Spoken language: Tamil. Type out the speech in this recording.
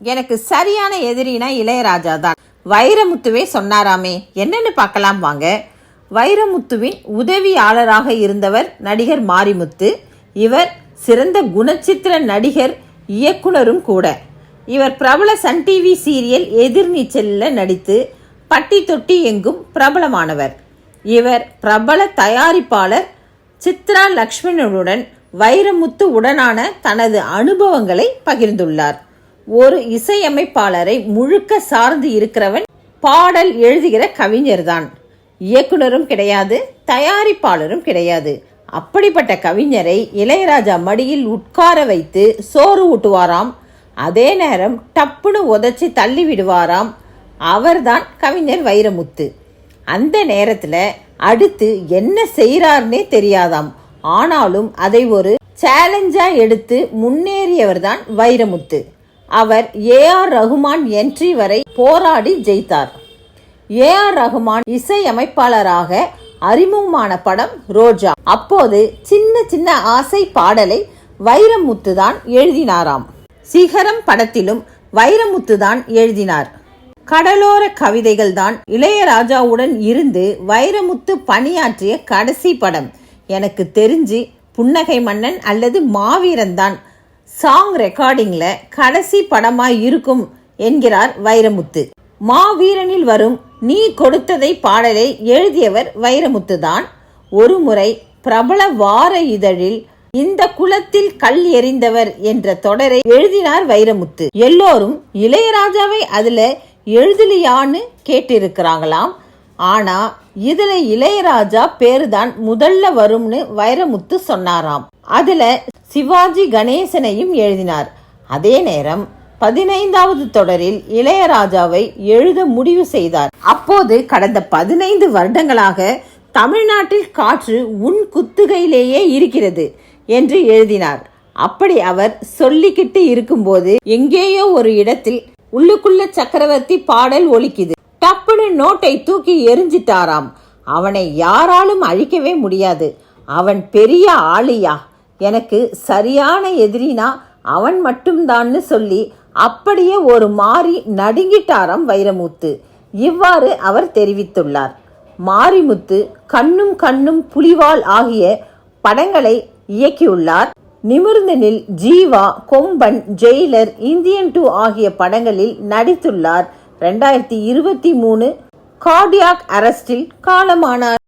எனக்கு சரியான எதிரினா இளையராஜா தான். வைரமுத்துவே சொன்னாராமே. என்னன்னு பார்க்கலாம் வாங்க. வைரமுத்துவின் உதவியாளராக இருந்தவர் நடிகர் மாரிமுத்து. இவர் சிறந்த குணச்சித்திர நடிகர் இயக்குனரும் கூட. இவர் பிரபல சன் டிவி சீரியல் எதிர்நீச்சலில் நடித்து பட்டி தொட்டி எங்கும் பிரபலமானவர். இவர் பிரபல தயாரிப்பாளர் சித்ரா லக்ஷ்மணனுடன் வைரமுத்து உடனான தனது அனுபவங்களை பகிர்ந்துள்ளார். ஒரு இசையமைப்பாளரை முழுக்க சார்ந்து இருக்கிறவன் பாடல் எழுதுகிற கவிஞர்தான். இயக்குனரும் கிடையாது தயாரிப்பாளரும் கிடையாது. அப்படிப்பட்ட கவிஞரை இளையராஜா மடியில் உட்கார வைத்து சோறு ஊட்டுவாராம். அதே நேரம் டப்புன்னு உதைச்சி தள்ளி விடுவாராம். அவர்தான் கவிஞர் வைரமுத்து. அந்த நேரத்தில் அடுத்து என்ன செய்கிறார்னே தெரியாதாம். ஆனாலும் அதை ஒரு சேலஞ்சாக எடுத்து முன்னேறியவர்தான் வைரமுத்து. அவர் ஏ ஆர் ரகுமான் என்ட்ரி வரை போராடி ஜெயித்தார். ஏ ஆர் ரகுமான் இசையமைப்பாளராக அறிமுகமான படம் ரோஜா. அப்போது சின்ன சின்ன ஆசை பாடலை வைரமுத்து தான் எழுதினாராம். சிகரம் படத்திலும் வைரமுத்து தான் எழுதினார். கடலோர கவிதைகள் தான் இளையராஜாவுடன் இருந்து வைரமுத்து பணியாற்றிய கடைசி படம். எனக்கு தெரிஞ்சு புன்னகை மன்னன் அல்லது மாவீரன் தான் சாங் ரெக்கார்டிங்ல கடைசி படமாய் இருக்கும் என்கிறார் வைரமுத்து. மாவீரனில் வரும் நீ கொடுத்ததை பாடலை எழுதியவர் வைரமுத்து தான் ஒரு முறை பிரபல வார இதழில் இந்த குலத்தில் கல் எறிந்தவர் என்ற தொடரை எழுதினார் வைரமுத்து. எல்லோரும் இளையராஜாவை அதுல எழுதலையான்னு கேட்டிருக்கிறாங்களாம். ஆனா இதுல இளையராஜா பேரு தான் முதல்ல வரும்னு வைரமுத்து சொன்னாராம். அதுல சிவாஜி கணேசனையும் எழுதினார். அதே நேரம் பதினைந்தாவது தொடரில் இளையராஜாவை எழுத முடிவு செய்தார். அப்போது கடந்த பதினைந்து வருடங்களாக தமிழ்நாட்டில் காற்று உன் குத்துகையிலேயே இருக்கிறது என்று எழுதினார். அப்படி அவர் சொல்லிக்கிட்டு இருக்கும்போது எங்கேயோ ஒரு இடத்தில் உள்ளுக்குள்ள சக்கரவர்த்தி பாடல் ஒலிக்குது. நோட்டை தூக்கி எரிஞ்சிட்டாராம் அவனை யாராலும் அழிக்கவே முடியாது. அவன் பெரிய ஆளியா? எனக்கு சரியான எதிரினா அவன் மட்டும்தான்னு சொல்லி அப்படியே ஒரு மாறி நடுங்கிட்டாராம் வைரமுத்து. இவ்வாறு அவர் தெரிவித்துள்ளார். மாரிமுத்து கண்ணும் கண்ணும் புலிவால் ஆகிய படங்களை இயக்கியுள்ளார். நிமிர்ந்தனில் Jeeva Komban Jailer Indian two ஆகிய படங்களில் நடித்துள்ளார். ரெண்டாயிரத்தி இருபத்தி மூணு கார்டியாக் அரஸ்டில் காலமானார்.